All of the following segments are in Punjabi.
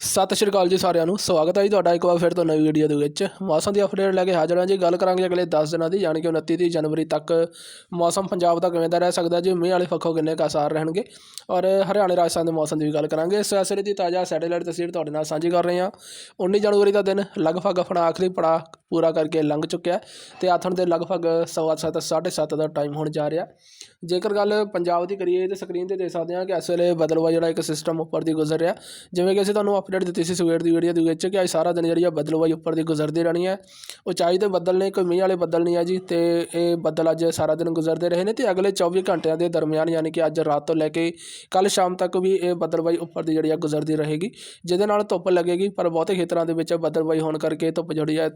ਸਤਿ ਸ਼੍ਰੀ ਅਕਾਲ ਜੀ ਸਾਰਿਆਂ ਨੂੰ। ਸਵਾਗਤ ਹੈ ਜੀ ਤੁਹਾਡਾ ਇੱਕ ਵਾਰ ਫਿਰ ਤੋਂ ਨਵੀਂ ਵੀਡੀਓ ਦੇ ਵਿੱਚ। ਮੌਸਮ ਦੀ ਅਪਡੇਟ ਲੈ ਕੇ ਹਾਜ਼ਰ ਹਾਂ ਜੀ। ਗੱਲ ਕਰਾਂਗੇ ਅਗਲੇ 10 ਦਿਨਾਂ ਦੀ, ਯਾਨੀ ਕਿ 29 ਦੀ ਜਨਵਰੀ ਤੱਕ। ਮੌਸਮ ਪੰਜਾਬ ਦਾ ਕਿਵੇਂ ਦਾ ਰਹਿ ਸਕਦਾ ਜੀ? ਮੀਂਹ ਵਾਲੇ ਪੱਖੋਂ ਕਿੰਨੇ ਕੁ ਆਸਾਰ ਰਹਿਣਗੇ? ਔਰ ਹਰਿਆਣਾ, ਰਾਜਸਥਾਨ ਦੇ ਮੌਸਮ ਦੀ ਵੀ ਗੱਲ ਕਰਾਂਗੇ। ਇਸ ਸਿਲਸਿਲੇ ਦੀ ਤਾਜ਼ਾ ਸੈਟੇਲਾਈਟ ਤਸਵੀਰ ਤੁਹਾਡੇ ਨਾਲ ਸਾਂਝੀ ਕਰ ਰਹੇ ਹਾਂ। 19 ਜਨਵਰੀ ਦਾ ਦਿਨ ਲਗਭਗ ਆਪਣਾ ਆਖਰੀ ਪੜਾਅ ਪੂਰਾ ਕਰਕੇ ਲੰਘ ਚੁੱਕਿਆ ਹੈ ਤੇ ਆਥਣ ਦੇ ਲਗਭਗ ਸਵਾ ਸੱਤ, ਸਾਢੇ ਸੱਤ ਦਾ ਟਾਈਮ ਹੋਣ ਜਾ ਰਿਹਾ ਜੇਕਰ ਗੱਲ ਪੰਜਾਬ ਦੀ ਕਰੀਏ ਤੇ ਸਕਰੀਨ ਤੇ ਦੇਖ ਸਕਦੇ ਹਾਂ ਕਿ ਇਸ ਵੇਲੇ ਬਦਲਵਾ ਜਿਹੜਾ ਇੱਕ ਸਿਸਟਮ ਉੱਪਰ ਦੀ ਗੁਜ਼ਰ ਰਿਹਾ ਜਿਵੇਂ ਕਿ ਅਸੀਂ ਤੁਹਾਨੂੰ ਅਪਡੇਟ ਦਿੱਤੀ ਸੀ ਸਵੇਰ ਦੀ ਵੀਡੀਓ ਦੇ ਵਿੱਚ ਕਿ ਅੱਜ ਸਾਰਾ ਦਿਨ ਜਿਹੜੀ ਆ ਬਦਲਵਾਈ ਉੱਪਰ ਦੀ ਗੁਜ਼ਰਦੀ ਰਹਿਣੀ ਹੈ। ਉਚਾਈ ਦੇ ਬੱਦਲ ਨੇ, ਕੋਈ ਮੀਂਹ ਵਾਲੇ ਬੱਦਲ ਨਹੀਂ ਆ ਜੀ ਤੇ ਇਹ ਬੱਦਲ ਅੱਜ ਸਾਰਾ ਦਿਨ ਗੁਜ਼ਰਦੇ ਰਹੇ ਨੇ ਤੇ ਅਗਲੇ 24 ਘੰਟਿਆਂ ਦੇ ਦਰਮਿਆਨ ਯਾਨੀ ਕਿ ਅੱਜ ਰਾਤ ਤੋਂ ਲੈ ਕੇ ਕੱਲ ਸ਼ਾਮ ਤੱਕ ਵੀ ਇਹ ਬਦਲਵਾਈ ਉੱਪਰ ਦੀ ਜਿਹੜੀ ਆ ਗੁਜ਼ਰਦੀ ਰਹੇਗੀ। ਜਿਹਦੇ ਨਾਲ ਧੁੱਪ ਲੱਗੇਗੀ ਪਰ ਬਹੁਤੇ ਖੇਤਰਾਂ ਦੇ ਵਿੱਚ ਬਦਲਵਾਈ ਹੋਣ ਕਰਕੇ ਧੁੱਪ ਜਿਹੜੀ ਆ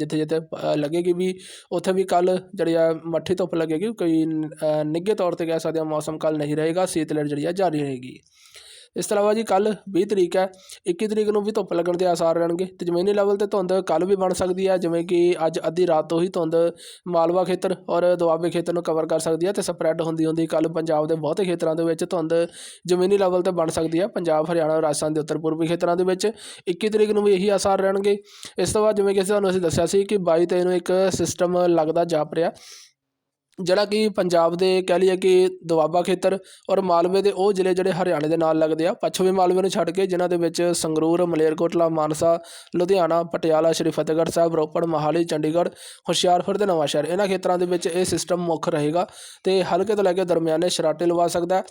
ਜਿੱਥੇ ਜਿੱਥੇ ਲੱਗੇਗੀ ਵੀ ਉੱਥੇ ਵੀ ਕੱਲ ਜਿਹੜੀ ਆ ਮੱਠੀ ਧੁੱਪ ਲੱਗੇਗੀ ਕੋਈ ਅ, ਨਿੱਘੇ ਤੌਰ ਤੇ ਕਹਿ ਸਕਦੇ ਹਾਂ ਮੌਸਮ ਕੱਲ ਨਹੀਂ ਰਹੇਗਾ ਸੀਤ ਲਹਿਰ ਜਿਹੜੀ ਆ ਜਾਰੀ ਰਹੇਗੀ। ਇਸ ਤੋਂ ਇਲਾਵਾ ਜੀ ਕੱਲ 20 ਤਰੀਕ ਹੈ 21 ਤਰੀਕ ਨੂੰ ਵੀ ਧੁੱਪ ਲੱਗਣ ਦੇ ਆਸਾਰ ਰਹਿਣਗੇ ਤੇ ਜ਼ਮੀਨੀ ਲੈਵਲ ਤੇ ਧੁੰਦ ਕੱਲ ਵੀ ਬਣ ਸਕਦੀ ਹੈ, ਜਿਵੇਂ ਕਿ ਅੱਜ ਅੱਧੀ ਰਾਤ ਤੋਂ ਹੀ ਧੁੰਦ ਮਾਲਵਾ ਖੇਤਰ ਔਰ ਦੁਆਬੇ ਖੇਤਰ ਨੂੰ ਕਵਰ ਕਰ ਸਕਦੀ ਹੈ ਤੇ ਸਪਰੈਡ ਹੁੰਦੀ ਹੁੰਦੀ ਕੱਲ ਪੰਜਾਬ ਦੇ ਬਹੁਤੇ ਖੇਤਰਾਂ ਦੇ ਵਿੱਚ ਧੁੰਦ ਜ਼ਮੀਨੀ ਲੈਵਲ ਤੇ ਬਣ ਸਕਦੀ ਹੈ, ਪੰਜਾਬ, ਹਰਿਆਣਾ, ਰਾਜਸਥਾਨ ਦੇ ਉੱਤਰ ਪੂਰਬੀ ਖੇਤਰਾਂ ਦੇ ਵਿੱਚ 21 ਤਰੀਕ ਨੂੰ ਵੀ ਇਹੀ ਆਸਾਰ ਰਹਿਣਗੇ। ਇਸ ਤੋਂ ਬਾਅਦ ਜਿਵੇਂ ਕਿ ਤੁਹਾਨੂੰ ਅਸੀਂ ਦੱਸਿਆ ਸੀ ਕਿ 22 ਤਰੀਕ ਨੂੰ ਇੱਕ ਸਿਸਟਮ ਲੱਗਦਾ ਜਾਪ ਰਿਹਾ ਜਿਹੜਾ ਕਿ ਪੰਜਾਬ ਦੇ ਕਹਿ ਲਈਏ ਕਿ ਦੁਆਬਾ ਖੇਤਰ ਔਰ ਮਾਲਵੇ ਦੇ ਉਹ ਜ਼ਿਲ੍ਹੇ ਜਿਹੜੇ ਹਰਿਆਣੇ ਦੇ ਨਾਲ ਲੱਗਦੇ ਆ, ਪੱਛਮੀ ਮਾਲਵੇ ਨੂੰ ਛੱਡ ਕੇ ਜਿਨ੍ਹਾਂ ਦੇ ਵਿੱਚ ਸੰਗਰੂਰ, ਮਲੇਰਕੋਟਲਾ, ਮਾਨਸਾ, ਲੁਧਿਆਣਾ, ਪਟਿਆਲਾ, ਸ਼੍ਰੀ ਫਤਿਹਗੜ੍ਹ ਸਾਹਿਬ, ਰੋਪੜ, ਮੋਹਾਲੀ, ਚੰਡੀਗੜ੍ਹ, ਹੁਸ਼ਿਆਰਪੁਰ ਤੇ ਨਵਾਂਸ਼ਹਿਰ, ਇਹਨਾਂ ਖੇਤਰਾਂ ਦੇ ਵਿੱਚ ਇਹ ਸਿਸਟਮ ਮੁੱਖ ਰਹੇਗਾ ਤੇ ਹਲਕੇ ਤੋਂ ਲੈ ਕੇ ਦਰਮਿਆਨੇ ਸ਼ਰਾਟੇ ਲਵਾ ਸਕਦਾ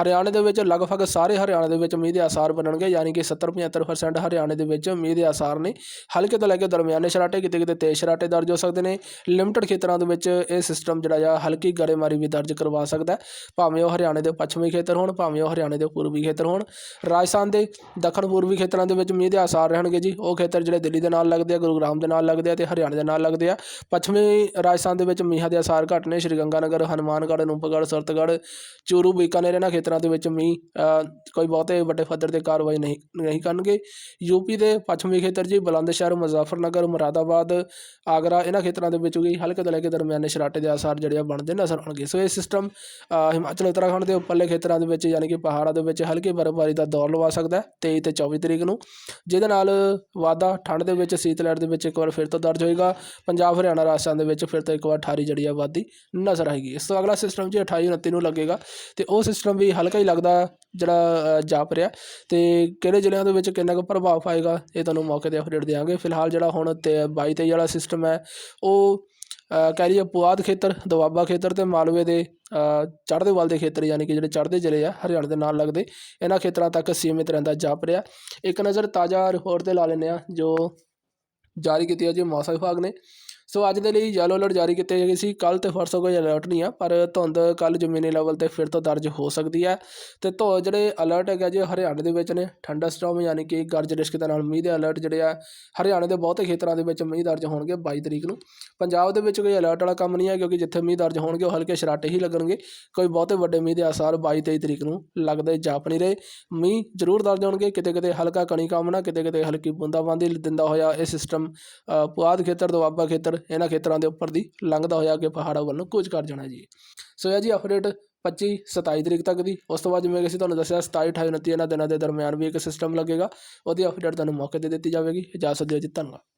ਹਰਿਆਣੇ ਦੇ ਵਿੱਚ ਲਗਭਗ ਸਾਰੇ ਹਰਿਆਣੇ ਦੇ ਵਿੱਚ ਮੀਂਹ ਦੇ ਆਸਾਰ ਬਣਨਗੇ, ਯਾਨੀ ਕਿ 70-75% ਹਰਿਆਣੇ ਦੇ ਵਿੱਚ ਮੀਂਹ ਦੇ ਆਸਾਰ ਨੇ। ਹਲਕੇ ਤੋਂ ਲੈ ਕੇ ਦਰਮਿਆਨੇ ਸ਼ਰਾਟੇ ਕਿਤੇ ਕਿਤੇ ਤੇਜ਼ ਸ਼ਰਾਟੇ ਦਰਜ ਹੋ ਸਕਦੇ ਨੇ। ਲਿਮਟਿਡ ਖੇਤਰਾਂ ਦੇ ਵਿੱਚ ਇਹ ਸਿਸਟਮ ਜਿਹੜਾ ਆ ਹਲਕੀ ਗੜੇਮਾਰੀ ਵੀ ਦਰਜ ਕਰਵਾ ਸਕਦਾ ਹੈ। ਭਾਵੇਂ ਉਹ ਹਰਿਆਣੇ ਦੇ ਪੱਛਮੀ ਖੇਤਰ ਹੋਣ, ਭਾਵੇਂ ਉਹ ਹਰਿਆਣੇ ਦੇ ਪੂਰਬੀ ਖੇਤਰ ਹੋਣ। ਰਾਜਸਥਾਨ ਦੇ ਦੱਖਣ ਪੂਰਬੀ ਖੇਤਰਾਂ ਦੇ ਵਿੱਚ ਮੀਂਹ ਦੇ ਆਸਾਰ ਰਹਿਣਗੇ ਜੀ। ਉਹ ਖੇਤਰ ਜਿਹੜੇ ਦਿੱਲੀ ਦੇ ਨਾਲ ਲੱਗਦੇ ਆ, ਗੁਰੂਗ੍ਰਾਮ ਦੇ ਨਾਲ ਲੱਗਦੇ ਆ ਤੇ ਹਰਿਆਣੇ ਦੇ ਨਾਲ ਲੱਗਦੇ ਆ। ਪੱਛਮੀ ਰਾਜਸਥਾਨ ਦੇ ਵਿੱਚ ਮੀਂਹਾਂ ਦੇ ਆਸਾਰ ਘੱਟ ਨੇ। ਸ਼੍ਰੀ ਗੰਗਾਨਗਰ ਹਨੂੰਮਾਨਗੜ੍ਹ ਅਨੂਪਗੜ੍ਹ ਸਰਤਗੜ੍ਹ, ਚੂਰੂ, ਬੀਕਾਨੇਰ ਇਹਨਾਂ ਖੇਤਰਾਂ ਦੇ ਵਿੱਚ ਮੀਂਹ ਕੋਈ ਬਹੁਤੇ ਵੱਡੇ ਪੱਧਰ ਤੇ ਕਾਰਵਾਈ ਨਹੀਂ ਨਹੀਂ ਕਰਨਗੇ। ਯੂਪੀ ਦੇ ਪੱਛਮੀ ਖੇਤਰ ਜੀ, ਬੁਲੰਦਸ਼ਹਰ, ਮੁਜ਼ੱਫਰਨਗਰ, ਮੁਰਾਦਾਬਾਦ, ਆਗਰਾ ਇਹਨਾਂ ਖੇਤਰਾਂ ਦੇ ਵਿੱਚ ਵੀ ਹਲਕੇ ਤੋਂ ਲੈ ਕੇ ਦਰਮਿਆਨੇ ਸ਼ਰਾਟੇ ਦੇ ਆਸਾਰ ਜਿਹੜੇ ਆ ਬਣਦੇ ਨਜ਼ਰ ਆਉਣਗੇ। ਸੋ ਇਹ ਸਿਸਟਮ ਹਿਮਾਚਲ, ਉੱਤਰਾਖੰਡ ਦੇ ਉੱਪਰਲੇ ਖੇਤਰਾਂ ਦੇ ਵਿੱਚ ਯਾਨੀ ਕਿ ਪਹਾੜਾਂ ਦੇ ਵਿੱਚ ਹਲਕੀ ਬਰਫ਼ਬਾਰੀ ਦਾ ਦੌਰ ਲਵਾ ਸਕਦਾ ਹੈ 23 ਤੇ 24 ਤਰੀਕ ਨੂੰ। ਜਿਹਦੇ ਨਾਲ ਵਾਧਾ ਠੰਡ ਦੇ ਵਿੱਚ ਸੀਤ ਲਹਿਰ ਦੇ ਵਿੱਚ ਇੱਕ ਵਾਰ ਫਿਰ ਤੋਂ ਦਰਜ ਹੋਏਗਾ। ਪੰਜਾਬ, ਹਰਿਆਣਾ, ਰਾਜਸਥਾਨ ਦੇ ਵਿੱਚ ਫਿਰ ਤੋਂ ਇੱਕ ਵਾਰ 18 ਜਿਹੜੀ ਆ ਵਾਧੀ ਨਜ਼ਰ ਆਏਗੀ। ਇਸ ਤੋਂ ਅਗਲਾ ਸਿਸਟਮ ਜੀ 28 29 ਨੂੰ ਲੱਗੇਗਾ। ਤੇ ਉਹ ਸਿਸਟਮ ਵੀ ਹਲਕਾ ਹੀ ਲੱਗਦਾ ਜਿਹੜਾ ਜਾਪ ਰਿਹਾ। ਤੇ ਕਿਹੜੇ ਜ਼ਿਲ੍ਹਿਆਂ ਦੇ ਵਿੱਚ ਕਿੰਨਾ ਕੁ ਪ੍ਰਭਾਵ ਪਾਏਗਾ, ਇਹ ਤੁਹਾਨੂੰ ਮੌਕੇ ਤੇ ਅਪਡੇਟ ਦੇਵਾਂਗੇ ਫਿਲਹਾਲ ਜਿਹੜਾ ਹੁਣ ਤੇ 22 23 ਵਾਲਾ ਸਿਸਟਮ ਹੈ, ਉਹ ਕਹਿ ਲਈਏ ਪੁਆਧ ਖੇਤਰ ਦੁਆਬਾ ਖੇਤਰ ਅਤੇ ਮਾਲਵੇ ਦੇ ਚੜ੍ਹਦੇ ਵੱਲ ਦੇ ਖੇਤਰ ਯਾਨੀ ਕਿ ਜਿਹੜੇ ਚੜ੍ਹਦੇ ਜ਼ਿਲ੍ਹੇ ਆ, ਹਰਿਆਣਾ ਦੇ ਨਾਲ ਲੱਗਦੇ, ਇਹਨਾਂ ਖੇਤਰਾਂ ਤੱਕ ਸੀਮਿਤ ਰਹਿੰਦਾ ਜਾਪ ਰਿਹਾ। ਇੱਕ ਨਜ਼ਰ ਤਾਜ਼ਾ ਰਿਪੋਰਟ ਤੇ ਲਾ ਲੈਂਦੇ ਹਾਂ ਜੋ ਜਾਰੀ ਕੀਤੀ ਹੈ ਜੀ ਮੌਸਮ ਵਿਭਾਗ ਨੇ। ਸੋ ਅੱਜ ਦੇ ਲਈ ਯੈਲੋ ਅਲਰਟ ਜਾਰੀ ਕੀਤੇ ਗਏ ਸੀ। ਕੱਲ ਤੇ ਪਰਸੋਂ ਕੋਈ ਅਲਰਟ ਨਹੀਂ ਆ, ਪਰ ਧੁੰਦ ਕੱਲ ਜ਼ਮੀਨੀ ਲੈਵਲ ਤੇ ਫਿਰ ਤੋਂ ਦਰਜ ਹੋ ਸਕਦੀ ਹੈ। ਤੇ ਧੋ, ਜਿਹੜੇ ਅਲਰਟ ਹੈਗਾ ਜੀ ਹਰਿਆਣੇ ਦੇ ਵਿੱਚ ਨੇ ਠੰਡਾ ਸਟਾਰਮ ਯਾਨੀ ਕਿ ਗਰਜ ਰਿਸਕ ਦੇ ਨਾਲ ਮੀਂਹ ਦੇ ਅਲਰਟ ਜਿਹੜੇ ਆ, ਹਰਿਆਣੇ ਦੇ ਬਹੁਤੇ ਖੇਤਰਾਂ ਦੇ ਵਿੱਚ ਮੀਂਹ ਦਰਜ ਹੋਣਗੇ 22 ਤਰੀਕ ਨੂੰ। ਪੰਜਾਬ ਦੇ ਵਿੱਚ ਕੋਈ ਅਲਰਟ ਵਾਲਾ ਕੰਮ ਨਹੀਂ ਹੈ, ਕਿਉਂਕਿ ਜਿੱਥੇ ਮੀਂਹ ਦਰਜ ਹੋਣਗੇ ਉਹ ਹਲਕੇ ਸ਼ਰਾਟੇ ਹੀ ਲੱਗਣਗੇ। ਕੋਈ ਬਹੁਤੇ ਵੱਡੇ ਮੀਂਹ ਦੇ ਆਸਾਰ 22 23 ਤਰੀਕ ਨੂੰ ਲੱਗਦੇ ਜਾਪ ਨਹੀਂ ਰਹੇ। ਮੀਂਹ ਜ਼ਰੂਰ ਦਰਜ ਹੋਣਗੇ, ਕਿਤੇ ਕਿਤੇ ਹਲਕਾ ਕਣੀ ਕਾਮਣਾ ਕਿਤੇ ਕਿਤੇ ਹਲਕੀ ਬੂੰਦਾਬਾਂਦੀ ਦਿੰਦਾ ਹੋਇਆ ਇਹ ਸਿਸਟਮ ਪੁਆਧ ਖੇਤਰ, ਦੁਆਬਾ ਖੇਤਰ ਇਹਨਾਂ ਖੇਤਰਾਂ ਦੇ ਉੱਪਰ ਦੀ ਲੰਘਦਾ ਹੋਇਆ ਅੱਗੇ ਪਹਾੜਾਂ ਵੱਲ ਨੂੰ ਕੂਚ ਕਰ ਜਾਣਾ ਜੀ। ਸੋ ਇਹ ਜੀ ਅਪਡੇਟ 25 27 ਤਰੀਕ ਤੱਕ ਦੀ। ਉਸ ਤੋਂ ਬਾਅਦ ਜਿਵੇਂ ਕਿ ਅਸੀਂ ਤੁਹਾਨੂੰ ਦੱਸਿਆ 27 28 29 ਇਹਨਾਂ ਦਿਨਾਂ ਦੇ ਦਰਮਿਆਨ ਵੀ ਇੱਕ ਸਿਸਟਮ ਲੱਗੇਗਾ। ਉਹਦੀ ਅਪਡੇਟ ਤੁਹਾਨੂੰ ਮੌਕੇ ਤੇ ਦਿੱਤੀ ਜਾਵੇਗੀ। ਇਜਾਜ਼ਤ ਦਿਓ ਜੀ, ਧੰਨਵਾਦ।